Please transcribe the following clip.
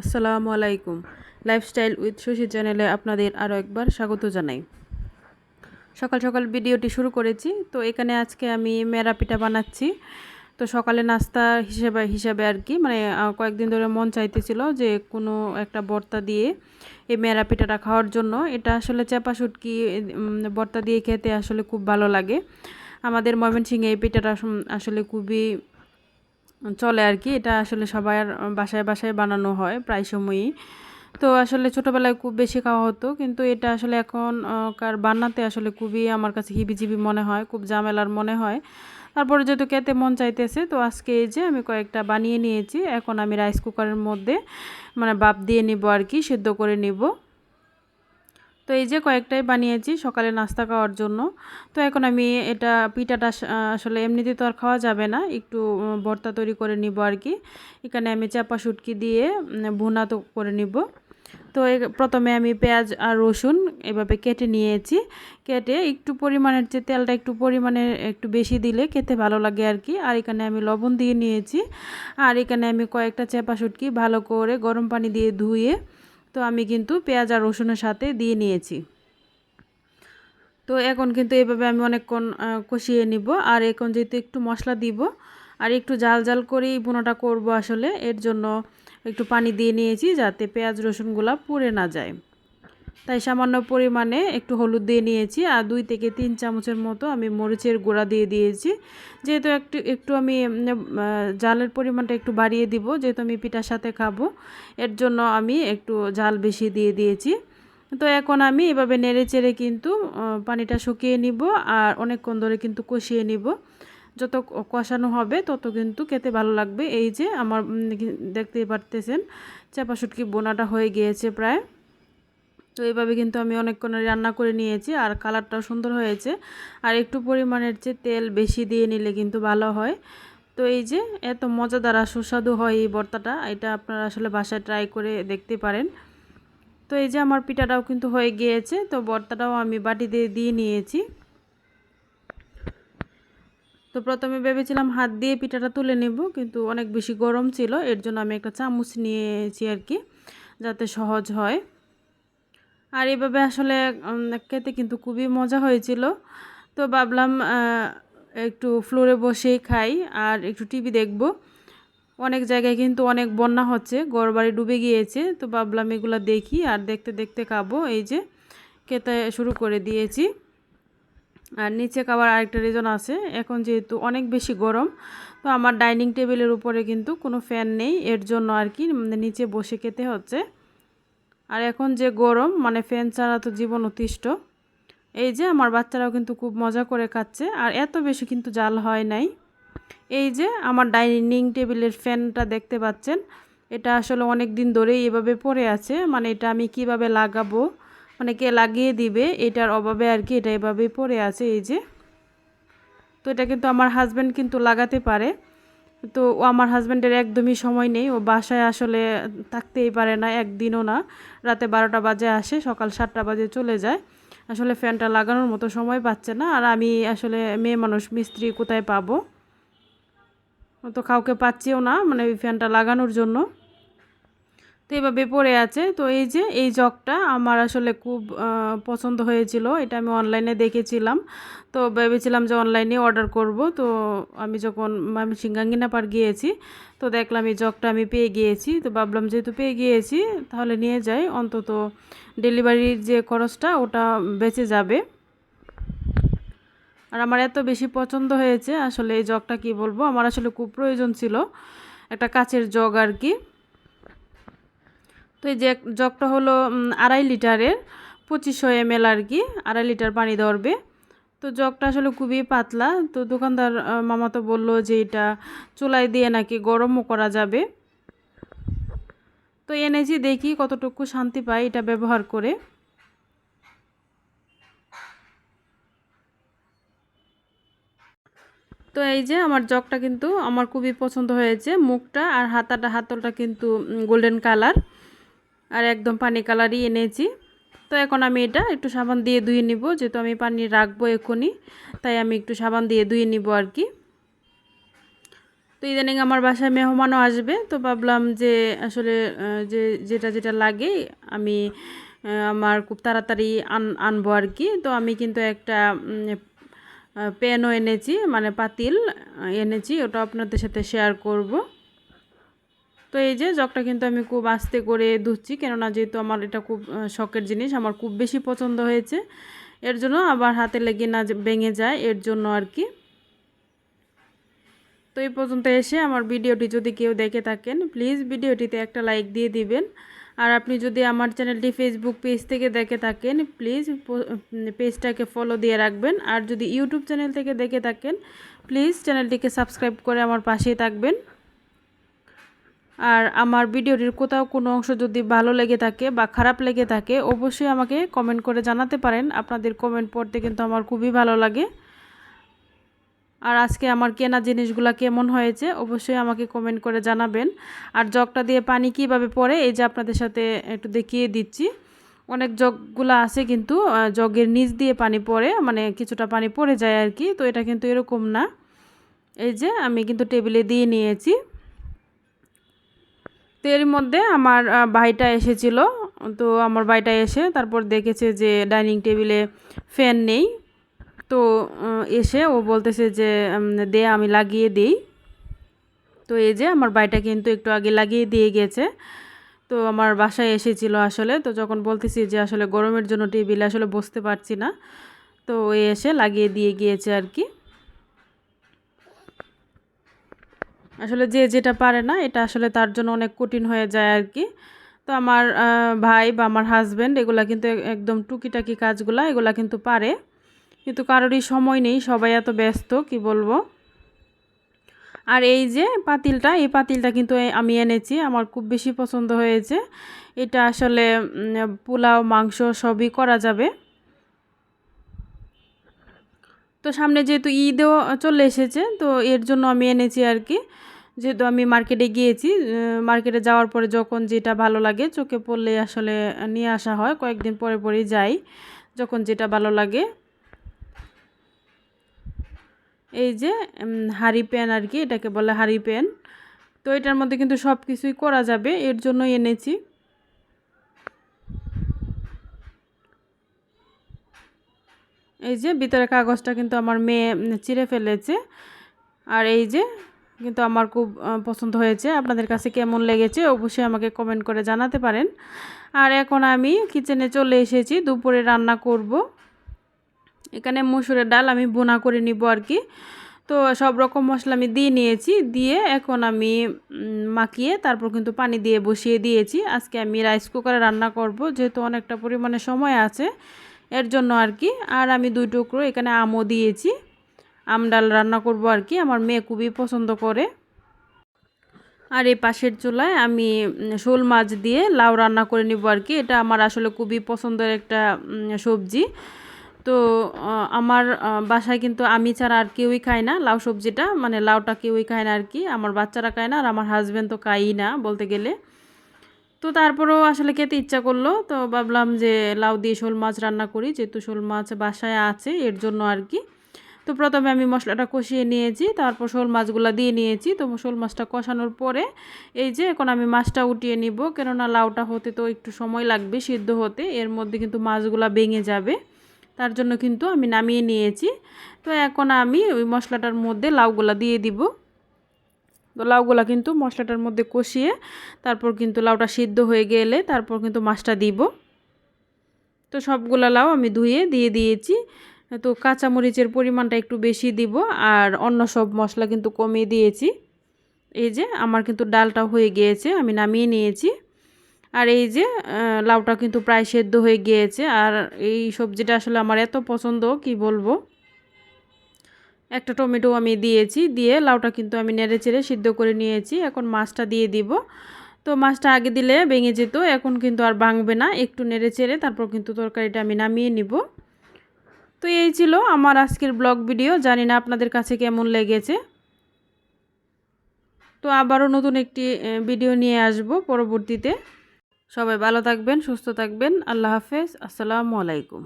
আসসালামু আলাইকুম। Lifestyle with Shashi চ্যানেলে আপনাদের আরও একবার স্বাগত জানাই। সকাল সকাল ভিডিওটি শুরু করেছি। তো এখানে আজকে আমি মেরা পিঠা বানাচ্ছি। তো সকালে নাস্তা হিসেবে হিসাবে আর কি মানে কয়েকদিন ধরে মন চাইতেছিল যে কোনো একটা বর্তা দিয়ে এই মেরা পিঠাটা খাওয়ার জন্য। এটা আসলে চাপা শুটকি উম, ভর্তা দিয়ে খেতে আসলে খুব ভালো লাগে। আমাদের ময়মনসিংহে এই পিঠাটা আসলে খুবই চলে আর কি এটা আসলে সবার বাসায় বাসায় বানানো হয় প্রায় সময়ই। তো আসলে ছোটোবেলায় খুব বেশি খাওয়া হতো কিন্তু এটা আসলে এখন আহ, কার বানাতে আসলে খুবই আমার কাছে হিবিজিবি মনে হয় খুব ঝামেলার মনে হয়। তারপরে যেহেতু খেতে মন চাইতেছে তো আজকে এই যে আমি কয়েকটা বানিয়ে নিয়েছি। এখন আমি রাইস কুকারের মধ্যে মানে বাপ দিয়ে নিব আর কি সেদ্ধ করে নিব। তো এই যে কয়েকটাই বানিয়েছি সকালে নাস্তা খাওয়ার জন্য। তো এখন আমি এটা পিঠাটা আসলে এমনিতে তো আর খাওয়া যাবে না, একটু ভর্তা তৈরি করে নিব আর কি। এখানে আমি চাপা শুটকি দিয়ে ভুনা তো করে নিব। তো প্রথমে আমি পেঁয়াজ আর রসুন এভাবে কেটে নিয়েছি। কেটে একটু পরিমাণের যে তেলটা একটু পরিমাণে, একটু বেশি দিলে খেতে ভালো লাগে আর কি। আর এখানে আমি লবণ দিয়ে নিয়েছি। আর এখানে আমি কয়েকটা চেপা শুটকি ভালো করে গরম পানি দিয়ে ধুয়ে তো আমি কিন্তু পেঁয়াজ আর রসুনের সাথে দিয়ে নিয়েছি। তো এখন কিন্তু এভাবে আমি অনেকক্ষণ কষিয়ে নিব আর এখন যেহেতু একটু মশলা দিব আর একটু জাল জাল করেই বোনাটা করব আসলে, এর জন্য একটু পানি দিয়ে নিয়েছি যাতে পেঁয়াজ রসুনগুলা পুড়ে না যায়। তাই সামান্য পরিমাণে একটু হলুদ দিয়ে নিয়েছি আর দুই থেকে তিন চামচের মতো আমি মরিচের গুঁড়া দিয়ে দিয়েছি। যেহেতু একটু একটু আমি জালের পরিমাণটা একটু বাড়িয়ে দিব, যেহেতু আমি পিঠার সাথে খাব, এর জন্য আমি একটু জাল বেশি দিয়ে দিয়েছি। তো এখন আমি এভাবে নেড়ে চেড়ে কিন্তু পানিটা শুকিয়ে নিব আর অনেকক্ষণ ধরে কিন্তু কষিয়ে নিব। যত কষানো হবে তত কিন্তু খেতে ভালো লাগবে। এই যে আমার দেখতেই পারতেছেন চাপা শুটকি বোনাটা হয়ে গিয়েছে প্রায়। তো এইভাবে কিন্তু আমি অনেকক্ষণ রান্না করে নিয়েছি আর কালারটাও সুন্দর হয়েছে। আর একটু পরিমাণের চেয়ে তেল বেশি দিয়ে নিলে কিন্তু ভালো হয়। তো এই যে এত মজাদার আর সুস্বাদু হয় এই ভর্তাটা এটা আপনারা আসলে বাসায় ট্রাই করে দেখতে পারেন। তো এই যে আমার পিঠাটাও কিন্তু হয়ে গিয়েছে, তো ভর্তাটাও আমি বাটিতে দিয়ে নিয়েছি। তো প্রথমে ভেবেছিলাম হাত দিয়ে পিঠাটা তুলে নেব, কিন্তু অনেক বেশি গরম ছিল, এর জন্য আমি একটা চামচ নিয়েছি আর কি, যাতে সহজ হয়। আর এভাবে আসলে খেতে কিন্তু খুবই মজা হয়েছিল। তো ভাবলাম একটু ফ্লোরে বসেই খাই আর একটু টিভি দেখব। অনেক জায়গায় কিন্তু অনেক বন্যা হচ্ছে, ঘরবাড়ি ডুবে গিয়েছে। তো ভাবলাম এগুলো দেখি আর দেখতে দেখতে খাব। এই যে খেতে শুরু করে দিয়েছি। আর নিচে খাবার আরেকটা রিজন আছে। এখন যেহেতু অনেক বেশি গরম, তো আমার ডাইনিং টেবিলের উপরে কিন্তু কোনো ফ্যান নেই। এর জন্য আর কি মানে নিচে বসে খেতে হচ্ছে। আর এখন যে গরম মানে ফ্যান ছাড়া তো জীবন অতিষ্ঠ। এই যে আমার বাচ্চারাও কিন্তু খুব মজা করে খাচ্ছে, আর এত বেশি কিন্তু জাল হয় নাই। এই যে আমার ডাইনিং টেবিলের ফ্যানটা দেখতে পাচ্ছেন, এটা আসলে অনেক দিন ধরেই এভাবে পড়ে আছে মানে এটা আমি কীভাবে লাগাবো মানে কে লাগিয়ে দিবে, এটার অভাবে আর কি এটা এভাবেই পড়ে আছে এই যে। তো এটা কিন্তু আমার হাজব্যান্ড কিন্তু লাগাতে পারে। তো ও আমার হাজব্যান্ডের একদমই সময় নেই। ও বাসায় আসলে থাকতেই পারে না, একদিনও না। রাতে বারোটা বাজে আসে, সকাল সাতটা বাজে চলে যায়। আসলে ফ্যানটা লাগানোর মতো সময় পাচ্ছে না। আর আমি আসলে মেয়ে মানুষ, মিস্ত্রি কোথায় পাবো? তো কাউকে পাচ্ছিও না মানে ওই ফ্যানটা লাগানোর জন্য। তো এইভাবে পড়ে আছে। তো এই যে, এই জগটা আমার আসলে খুব পছন্দ হয়েছিল। এটা আমি অনলাইনে দেখেছিলাম। তো ভেবেছিলাম যে অনলাইনে অর্ডার করব। তো আমি যখন, আমি সিঙ্গাঙ্গিনা পার গিয়েছি, তো দেখলাম এই জগটা আমি পেয়ে গিয়েছি। তো ভাবলাম যেহেতু পেয়ে গিয়েছি, তাহলে নিয়ে যাই। অন্তত ডেলিভারির যে খরচটা, ওটা বেঁচে যাবে। আর আমার এত বেশি পছন্দ হয়েছে, আসলে এই জগটা কি বলব? আমার আসলে খুব প্রয়োজন ছিল। একটা কাচের জগ আর কি। তো এই যে জগটা হলো আড়াই লিটারের পঁচিশশো এম এল আর কি, আড়াই লিটার পানি ধরবে। তো জগটা আসলে খুবই পাতলা। তো দোকানদার মামা তো বলল যে এটা চুলায় দিয়ে নাকি গরমও করা যাবে। তো এনেছি, দেখি কতটুকু শান্তি পাই এটা ব্যবহার করে। তো এই যে আমার জগটা কিন্তু আমার খুবই পছন্দ হয়েছে, মুখটা আর হাতাটা, হাতলটা কিন্তু গোল্ডেন কালার আর একদম পানি কালারই এনেছি। তো এখন আমি এটা একটু সাবান দিয়ে ধুয়ে নিব, যেহেতু আমি পানি রাখব এখনই, তাই আমি একটু সাবান দিয়ে ধুয়ে নিব আর কি। তো ইদানিং আমার বাসায় মেহমানও আসবে, তো ভাবলাম যে আসলে যে যেটা যেটা লাগে আমি আমার খুব তাড়াতাড়ি আন, আনব আর কি। তো আমি কিন্তু একটা পেনও এনেছি মানে পাতিল এনেছি, ওটা আপনাদের সাথে শেয়ার করব। তো এই যে জগটা কিন্তু আমি খুব আস্তে করে ধুচ্ছি, কেননা যেহেতু আমার এটা খুব শখের জিনিস, আমার খুব বেশি পছন্দ হয়েছে। এর জন্য আবার হাতে লেগে না ভেঙে যায়, এর জন্য আর কি। তো এই পর্যন্ত এসে আমার ভিডিওটি যদি কেউ দেখে থাকেন প্লিজ ভিডিওটিতে একটা লাইক দিয়ে দিবেন। আর আপনি যদি আমার চ্যানেলটি ফেসবুক পেজ থেকে দেখে থাকেন প্লিজ পেজটাকে ফলো দিয়ে রাখবেন। আর যদি ইউটিউব চ্যানেল থেকে দেখে থাকেন প্লিজ চ্যানেলটিকে সাবস্ক্রাইব করে আমার পাশেই থাকবেন। আর আমার ভিডিওটির কোথাও কোনো অংশ যদি ভালো লেগে থাকে বা খারাপ লেগে থাকে, অবশ্যই আমাকে কমেন্ট করে জানাতে পারেন। আপনাদের কমেন্ট পড়তে কিন্তু আমার খুবই ভালো লাগে। আর আজকে আমার কেনা জিনিসগুলো কেমন হয়েছে, অবশ্যই আমাকে কমেন্ট করে জানাবেন। আর জগটা দিয়ে পানি কীভাবে পড়ে, এই যে আপনাদের সাথে একটু দেখিয়ে দিচ্ছি। অনেক জগগুলো আছে কিন্তু জগের নিচ দিয়ে পানি পড়ে মানে কিছুটা পানি পড়ে যায় আর কি, তো এটা কিন্তু এরকম না। এই যে আমি কিন্তু টেবিলে দিয়ে নিয়েছি। তো এর মধ্যে আমার ভাইটা এসেছিল। তো আমার ভাইটা এসে তারপর দেখেছে যে ডাইনিং টেবিলে ফ্যান নেই। তো এসে ও বলতেছে যে দে আমি লাগিয়ে দিই। তো এই যে আমার ভাইটা কিন্তু একটু আগে লাগিয়ে দিয়ে গেছে। তো আমার বাসায় এসেছিল আসলে। তো যখন বলতেছি যে আসলে গরমের জন্য টেবিলে আসলে বসতে পারছি না, তো এসে লাগিয়ে দিয়ে গিয়েছে আর কি। আসলে যে যেটা পারে না, এটা আসলে তার জন্য অনেক কঠিন হয়ে যায় আর কি তো আমার ভাই বা আমার হাজব্যান্ড এগুলা কিন্তু এক- একদম টুকিটাকি কাজগুলা এগুলা কিন্তু পারে। কিন্তু কারোরই সময় নেই, সবাই এত ব্যস্ত, কি বলব? আর এই যে পাতিলটা, এই পাতিলটা কিন্তু আমি এনেছি, আমার খুব বেশি পছন্দ হয়েছে। এটা আসলে পোলাও, মাংস সবই করা যাবে। তো সামনে যেহেতু ঈদও চলে এসেছে, তো এর জন্য আমি এনেছি আর কি। যেহেতু আমি মার্কেটে গিয়েছি মার্কেটে যাওয়ার পরে যখন যেটা ভালো লাগে চোখে পড়লে আসলে নিয়ে আসা হয়। কয়েকদিন পরে পরেই যাই যখন যেটা ভালো লাগে। এই যে হাঁড়ি প্যান আর কি, এটাকে বলে হাঁড়ি প্যান তো এটার মধ্যে কিন্তু সব কিছুই করা যাবে, এর জন্য এনেছি। এই যে ভিতরে কাগজটা কিন্তু আমার মেয়ে চিড়ে ফেলেছে। আর এই যে কিন্তু আমার খুব পছন্দ হয়েছে। আপনাদের কাছে কেমন লেগেছে অবশ্যই আমাকে কমেন্ট করে জানাতে পারেন। আর এখন আমি কিচেনে চলে এসেছি, দুপুরে রান্না করব। এখানে মসুরের ডাল আমি বোনা করে নিব আর কি। তো সব রকম মশলা আমি দিয়ে নিয়েছি, দিয়ে এখন আমি মাখিয়ে তারপর কিন্তু পানি দিয়ে বসিয়ে দিয়েছি। আজকে আমি রাইস কুকারে রান্না করব, যেহেতু অনেকটা পরিমাণে সময় আছে। এর জন্য আর কি। আর আমি দুই টুকরো এখানে আমও দিয়েছি। আম ডাল রান্না করব আর কি, আমার মেয়ে খুবই পছন্দ করে। আর এই পাশের চুলায় আমি শোল মাছ দিয়ে লাউ রান্না করে নিব আর কি। এটা আমার আসলে খুবই পছন্দের একটা সবজি। তো আমার বাসায় কিন্তু আমি ছাড়া আর কেউই খায় না লাউ সবজিটা। মানে লাউটা কেউই খায় না আর কি। আমার বাচ্চারা খায় না আর আমার হাজব্যান্ড তো খায়ই না বলতে গেলে। তো তারপরেও আসলে খেতে ইচ্ছা করল। তো ভাবলাম যে লাউ দিয়ে শোল মাছ রান্না করি, যেহেতু শোল মাছ বাসায় আছে, এর জন্য আর কি। তো প্রথমে আমি মশলাটা কষিয়ে নিয়েছি, তারপর শোল মাছগুলো দিয়ে নিয়েছি। তো শোল মাছটা কষানোর পরে এই যে এখন আমি মাছটা উঠিয়ে নিব, কেননা লাউটা হতে তো একটু সময় লাগবে সিদ্ধ হতে, এর মধ্যে কিন্তু মাছগুলো ভেঙে যাবে। তার জন্য কিন্তু আমি নামিয়ে নিয়েছি। তো এখন আমি ওই মশলাটার মধ্যে লাউগুলা দিয়ে দিব। তো লাউগুলা কিন্তু মশলাটার মধ্যে কষিয়ে তারপর কিন্তু লাউটা সিদ্ধ হয়ে গেলে তারপর কিন্তু মাছটা দিব। তো সবগুলা লাউ আমি ধুয়ে দিয়ে দিয়েছি। তো কাঁচামরিচের পরিমাণটা একটু বেশি দিব আর অন্য সব মশলা কিন্তু কমিয়ে দিয়েছি। এই যে আমার কিন্তু ডালটা হয়ে গিয়েছে, আমি নামিয়ে নিয়েছি। আর এই যে লাউটা কিন্তু প্রায় সেদ্ধ হয়ে গিয়েছে। আর এই সবজিটা আসলে আমার এত পছন্দ, কি বলব? একটা টমেটো আমি দিয়েছি, দিয়ে লাউটা কিন্তু আমি নেড়ে চেড়ে সিদ্ধ করে নিয়েছি। এখন মাছটা দিয়ে দিব। তো মাছটা আগে দিলে ভেঙে যেত, এখন কিন্তু আর ভাঙবে না। একটু নেড়ে চেড়ে তারপর কিন্তু তরকারিটা আমি নামিয়ে নিব। তো এই ছিল আমার আজকের ব্লগ ভিডিও। জানি না আপনাদের কাছে কেমন লেগেছে। তো আবারও নতুন একটি ভিডিও নিয়ে আসব পরবর্তীতে। সবাই ভালো থাকবেন, সুস্থ থাকবেন। আল্লাহ হাফেজ। আসসালামু আলাইকুম।